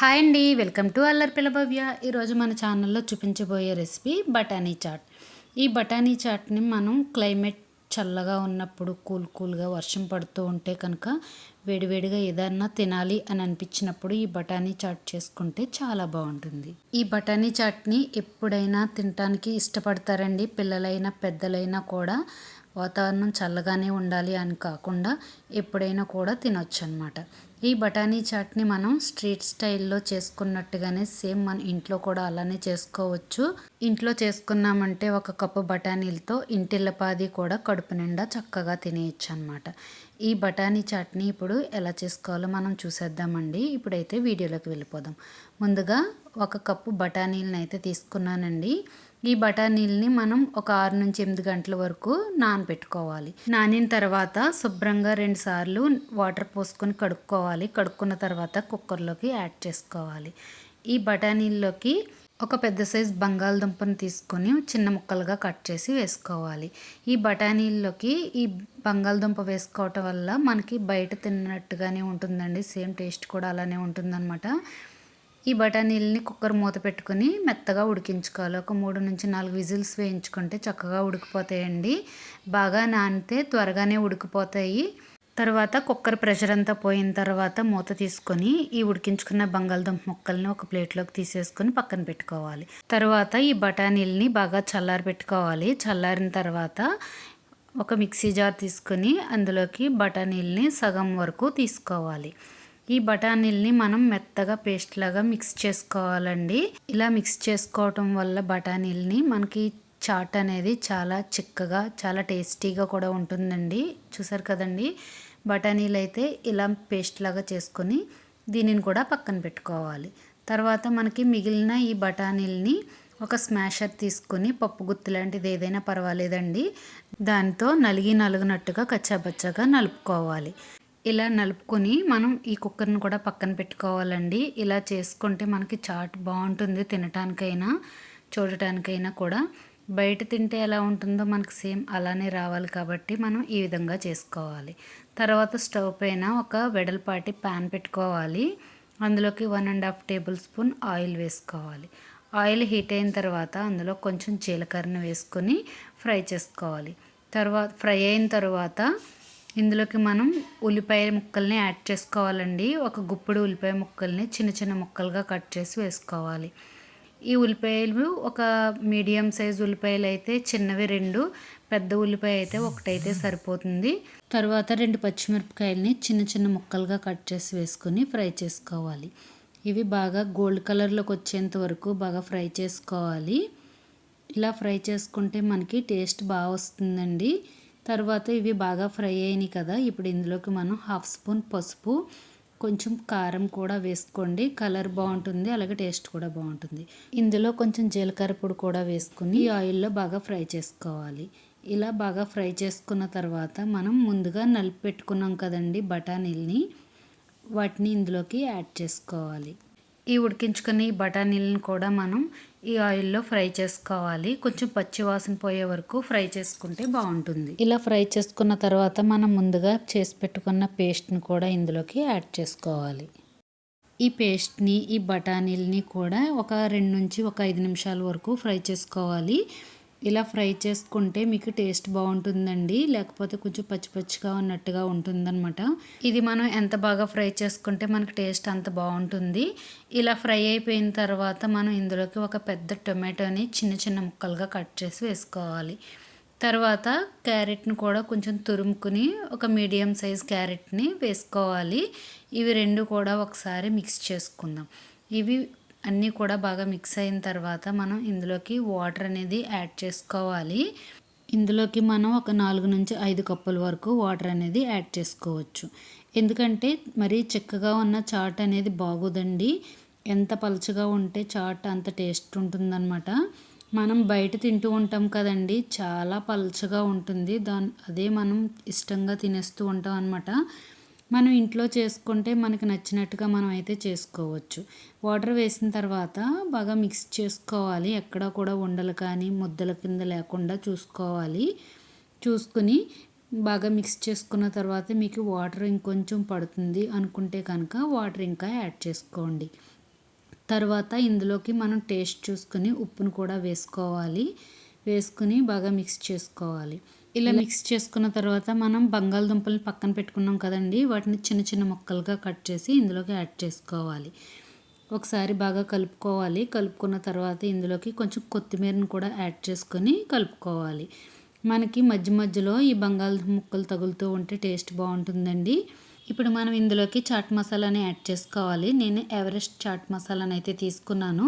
Hi అండి welcome to Allari పిల్లభవ్య ఈరోజు మన ఛానల్లో చూపించబోయే రెసిపీ బఠానీ చాట్. ఈ బఠానీ చాట్ని మనం క్లైమేట్ చల్లగా ఉన్నప్పుడు కూల్ కూల్గా వర్షం పడుతూ ఉంటే కనుక వేడివేడిగా ఏదన్నా తినాలి అని అనిపించినప్పుడు ఈ బఠానీ చాట్ చేసుకుంటే చాలా బాగుంటుంది. ఈ బఠానీ చాట్ని ఎప్పుడైనా తినటానికి ఇష్టపడతారండి. పిల్లలైనా పెద్దలైనా కూడా వాతావరణం చల్లగానే ఉండాలి అని కాకుండా ఎప్పుడైనా కూడా తినొచ్చు అనమాట ఈ బఠానీ చాట్ని మనం స్ట్రీట్ స్టైల్లో చేసుకున్నట్టుగానే సేమ్ మన ఇంట్లో కూడా అలానే చేసుకోవచ్చు. ఇంట్లో చేసుకున్నామంటే ఒక కప్పు బఠానీలతో ఇంటిల్లపాది కూడా కడుపు నిండా చక్కగా తినేయచ్చు అనమాట ఈ బఠానీ చాట్ని ఇప్పుడు ఎలా చేసుకోవాలో మనం చూసేద్దామండి. ఇప్పుడైతే వీడియోలోకి వెళ్ళిపోదాం. ముందుగా ఒక కప్పు బఠానీలను అయితే తీసుకున్నానండి. ఈ బఠానీల్ని మనం ఒక ఆరు నుంచి ఎనిమిది గంటల వరకు నానబెట్టుకోవాలి. నానిన తర్వాత శుభ్రంగా రెండు సార్లు వాటర్ పోసుకొని కడుక్కోవాలి. కడుక్కున్న తర్వాత కుక్కర్లోకి యాడ్ చేసుకోవాలి. ఈ బఠానీల్లోకి ఒక పెద్ద సైజ్ బంగాళదుంపను తీసుకొని చిన్న ముక్కలుగా కట్ చేసి వేసుకోవాలి. ఈ బఠానీల్లోకి ఈ బంగాళదుంప వేసుకోవటం వల్ల మనకి బయట తిన్నట్టుగానే ఉంటుందండి. సేమ్ టేస్ట్ కూడా అలానే ఉంటుందన్నమాట. ఈ బఠానీలని కుక్కర్ మూత పెట్టుకుని మెత్తగా ఉడికించుకోవాలి. ఒక మూడు నుంచి నాలుగు విజిల్స్ వేయించుకుంటే చక్కగా ఉడికిపోతాయండి. బాగా నానితే త్వరగానే ఉడికిపోతాయి. తర్వాత కుక్కర్ ప్రెషర్ అంతా పోయిన తర్వాత మూత తీసుకొని ఈ ఉడికించుకున్న బంగాళదుంప ముక్కల్ని ఒక ప్లేట్లోకి తీసేసుకొని పక్కన పెట్టుకోవాలి. తర్వాత ఈ బఠానీలని బాగా చల్లారి పెట్టుకోవాలి. చల్లారిన తర్వాత ఒక మిక్సీ జార్ తీసుకొని అందులోకి బఠానీలని సగం వరకు తీసుకోవాలి. ఈ బఠానీల్ని మనం మెత్తగా పేస్ట్ లాగా మిక్స్ చేసుకోవాలండి. ఇలా మిక్స్ చేసుకోవటం వల్ల బఠానీల్ని మనకి చాట్ అనేది చాలా చిక్కగా చాలా టేస్టీగా కూడా ఉంటుందండి. చూసారు కదండి? బఠానీలు అయితే ఇలా పేస్ట్ లాగా చేసుకొని దీనిని కూడా పక్కన పెట్టుకోవాలి. తర్వాత మనకి మిగిలిన ఈ బఠానీల్ని ఒక స్మాషర్ తీసుకుని పప్పు గుత్తి లాంటిది ఏదైనా పర్వాలేదండి. దాంతో నలిగి నలుగునట్టుగా కచ్చాబచ్చాగా నలుపుకోవాలి. ఇలా నలుపుకొని మనం ఈ కుక్కర్ని కూడా పక్కన పెట్టుకోవాలండి. ఇలా చేసుకుంటే మనకి చాట్ బాగుంటుంది తినటానికైనా చూడటానికైనా కూడా. బయట తింటే ఎలా ఉంటుందో మనకు సేమ్ అలానే రావాలి కాబట్టి మనం ఈ విధంగా చేసుకోవాలి. తర్వాత స్టవ్ పైన ఒక వెడల్పాటి ప్యాన్ పెట్టుకోవాలి. అందులోకి one and half table spoon oil వేసుకోవాలి. ఆయిల్ హీట్ అయిన తర్వాత అందులో కొంచెం జీలకర్రను వేసుకొని ఫ్రై చేసుకోవాలి. తర్వాత ఫ్రై అయిన తర్వాత ఇందులోకి మనం ఉల్లిపాయ ముక్కల్ని యాడ్ చేసుకోవాలండి. ఒక గుప్పుడు ఉల్లిపాయ ముక్కల్ని చిన్న చిన్న ముక్కలుగా కట్ చేసి వేసుకోవాలి. ఈ ఉల్లిపాయలు ఒక మీడియం సైజ్ ఉల్లిపాయలు అయితే చిన్నవి రెండు పెద్ద ఉల్లిపాయ అయితే ఒకటైతే సరిపోతుంది. తర్వాత రెండు పచ్చిమిరపకాయలని చిన్న చిన్న ముక్కలుగా కట్ చేసి వేసుకొని ఫ్రై చేసుకోవాలి. ఇవి బాగా గోల్డ్ కలర్లోకి వచ్చేంత వరకు బాగా ఫ్రై చేసుకోవాలి. ఇలా ఫ్రై చేసుకుంటే మనకి టేస్ట్ బాగా వస్తుందండి. తర్వాత ఇవి బాగా ఫ్రై అయినాయి కదా. ఇప్పుడు ఇందులోకి మనం హాఫ్ స్పూన్ పసుపు కొంచెం కారం కూడా వేసుకోండి. కలర్ బాగుంటుంది అలాగే టేస్ట్ కూడా బాగుంటుంది. ఇందులో కొంచెం జీలకర్ర పొడి కూడా వేసుకుని ఈ ఆయిల్లో బాగా ఫ్రై చేసుకోవాలి. ఇలా బాగా ఫ్రై చేసుకున్న తర్వాత మనం ముందుగా నలిపి పెట్టుకున్నాం కదండి బఠానీల్ని వాటిని ఇందులోకి యాడ్ చేసుకోవాలి. ఈ ఉడికించుకుని బఠానీలను కూడా మనం ఈ ఆయిల్లో ఫ్రై చేసుకోవాలి. కొంచెం పచ్చి వాసన పోయే వరకు ఫ్రై చేసుకుంటే బాగుంటుంది. ఇలా ఫ్రై చేసుకున్న తర్వాత మనం ముందుగా చేసి పెట్టుకున్న పేస్ట్ని కూడా ఇందులోకి యాడ్ చేసుకోవాలి. ఈ పేస్ట్ని ఈ బఠానీలని కూడా ఒక రెండు నుంచి ఒక ఐదు నిమిషాల వరకు ఫ్రై చేసుకోవాలి. ఇలా ఫ్రై చేసుకుంటే మీకు టేస్ట్ బాగుంటుందండి. లేకపోతే కొంచెం పచ్చి పచ్చిగా ఉన్నట్టుగా ఉంటుందన్నమాట. ఇది మనం ఎంత బాగా ఫ్రై చేసుకుంటే మనకి టేస్ట్ అంత బాగుంటుంది. ఇలా ఫ్రై అయిపోయిన తర్వాత మనం ఇందులోకి ఒక పెద్ద టొమాటోని చిన్న చిన్న ముక్కలుగా కట్ చేసి వేసుకోవాలి. తర్వాత క్యారెట్ని కూడా కొంచెం తురుముకుని ఒక మీడియం సైజ్ క్యారెట్ని వేసుకోవాలి. ఇవి రెండు కూడా ఒకసారి మిక్స్ చేసుకుందాం. ఇవి అన్నీ కూడా బాగా మిక్స్ అయిన తర్వాత మనం ఇందులోకి వాటర్ అనేది యాడ్ చేసుకోవాలి. ఇందులోకి మనం ఒక నాలుగు నుంచి ఐదు కప్పుల వరకు వాటర్ అనేది యాడ్ చేసుకోవచ్చు. ఎందుకంటే మరి చిక్కగా ఉన్న చాట్ అనేది బాగోదండి. ఎంత పలుచగా ఉంటే చాట్ అంత టేస్ట్ ఉంటుందన్నమాట. మనం బయట తింటూ ఉంటాం కదండి. చాలా పలుచగా ఉంటుంది. దాని అదే మనం ఇష్టంగా తినేస్తూ ఉంటాం అనమాట మనం ఇంట్లో చేసుకుంటే మనకు నచ్చినట్టుగా మనం అయితే చేసుకోవచ్చు. వాటర్ వేసిన తర్వాత బాగా మిక్స్ చేసుకోవాలి. ఎక్కడ కూడా ఉండలు కానీ ముద్దల కింద లేకుండా చూసుకోవాలి. చూసుకుని బాగా మిక్స్ చేసుకున్న తర్వాత మీకు వాటర్ ఇంకొంచెం పడుతుంది అనుకుంటే కనుక వాటర్ ఇంకా యాడ్ చేసుకోండి. తర్వాత ఇందులోకి మనం టేస్ట్ చూసుకొని ఉప్పును కూడా వేసుకోవాలి. వేసుకుని బాగా మిక్స్ చేసుకోవాలి. ఇలా మిక్స్ చేసుకున్న తర్వాత మనం బంగాళదుంపల్ని పక్కన పెట్టుకున్నాం కదండి. వాటిని చిన్న చిన్న ముక్కలుగా కట్ చేసి ఇందులోకి యాడ్ చేసుకోవాలి. ఒకసారి బాగా కలుపుకోవాలి. కలుపుకున్న తర్వాత ఇందులోకి కొంచెం కొత్తిమీరను కూడా యాడ్ చేసుకొని కలుపుకోవాలి. మనకి మధ్య మధ్యలో ఈ బంగాళదుంప ముక్కలు తగులుతూ ఉంటే టేస్ట్ బాగుంటుందండి. ఇప్పుడు మనం ఇందులోకి చాట్ మసాలాని యాడ్ చేసుకోవాలి. నేను ఎవరెస్ట్ చాట్ మసాలాని అయితే తీసుకున్నాను.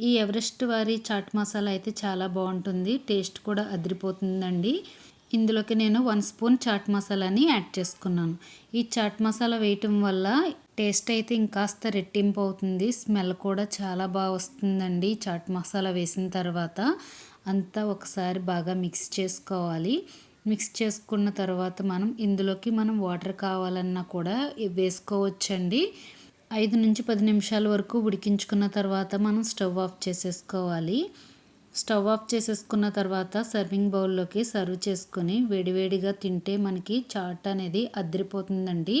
ఈ ఎవరెస్ట్ వారి చాట్ మసాలా అయితే చాలా బాగుంటుంది. టేస్ట్ కూడా అదిరిపోతుందండి. ఇందులోకి నేను వన్ స్పూన్ చాట్ మసాలాని యాడ్ చేసుకున్నాను. ఈ చాట్ మసాలా వేయటం వల్ల టేస్ట్ అయితే ఇంకాస్త రెట్టింపు అవుతుంది. స్మెల్ కూడా చాలా బాగా వస్తుందండి చాట్ మసాలా వేసిన తర్వాత. అంతా ఒకసారి బాగా మిక్స్ చేసుకోవాలి. మిక్స్ చేసుకున్న తర్వాత మనం ఇందులోకి మనం వాటర్ కావాలన్నా కూడా వేసుకోవచ్చండి. ఐదు నుంచి పది నిమిషాల వరకు ఉడికించుకున్న తర్వాత మనం స్టవ్ ఆఫ్ చేసేసుకోవాలి. స్టవ్ ఆఫ్ చేసేసుకున్న తర్వాత సర్వింగ్ బౌల్లోకి సర్వ్ చేసుకొని వేడివేడిగా తింటే మనకి చాట్ అనేది అద్దరిపోతుందండి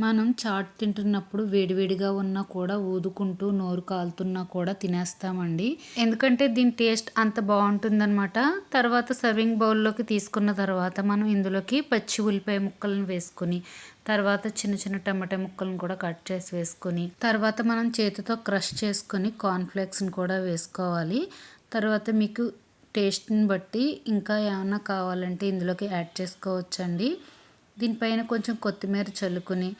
మనం చాట్ తింటున్నప్పుడు వేడివేడిగా ఉన్నా కూడా ఊదుకుంటూ నోరు కాలుతున్నా కూడా తినేస్తామండి. ఎందుకంటే దీని టేస్ట్ అంత బాగుంటుందన్నమాట. తర్వాత సర్వింగ్ బౌల్లోకి తీసుకున్న తర్వాత మనం ఇందులోకి పచ్చి ఉల్లిపాయ ముక్కలను వేసుకుని తర్వాత చిన్న చిన్న టమాటా ముక్కలను కూడా కట్ చేసి వేసుకొని తర్వాత మనం చేతితో క్రష్ చేసుకొని కార్న్ఫ్లేక్స్ని కూడా వేసుకోవాలి. తర్వాత మీకు టేస్ట్ని బట్టి ఇంకా ఏమైనా కావాలంటే ఇందులోకి యాడ్ చేసుకోవచ్చండి. దీనిపైన కొంచెం కొత్తిమీర చల్లుకుని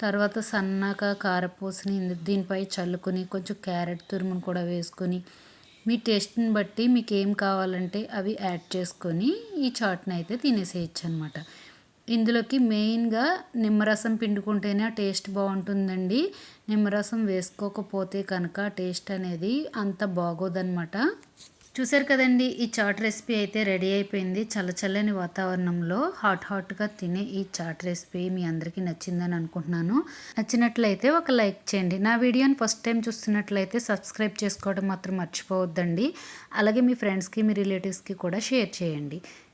తర్వాత సన్నగా కారపూసని దీనిపై చల్లుకుని కొంచెం క్యారెట్ తురుమును కూడా వేసుకొని మీ టేస్ట్ని బట్టి మీకు ఏం కావాలంటే అవి యాడ్ చేసుకొని ఈ చాట్ని అయితే తినేసేయచ్చు అనమాట ఇందులోకి మెయిన్గా నిమ్మరసం పిండుకుంటేనే టేస్ట్ బాగుంటుందండి. నిమ్మరసం వేసుకోకపోతే కనుక టేస్ట్ అనేది అంత బాగోదన్నమాట. చూసారు కదండి ఈ చాట్ రెసిపీ అయితే రెడీ అయిపోయింది. చల్లచల్లని వాతావరణంలో హాట్ హాట్గా తినే ఈ చాట్ రెసిపీ మీ అందరికీ నచ్చిందని అనుకుంటున్నాను. నచ్చినట్లయితే ఒక లైక్ చేయండి. నా వీడియోని ఫస్ట్ టైం చూస్తున్నట్లయితే సబ్స్క్రైబ్ చేసుకోవడం మాత్రం మర్చిపోవద్దండి. అలాగే మీ ఫ్రెండ్స్కి మీ రిలేటివ్స్కి కూడా షేర్ చేయండి.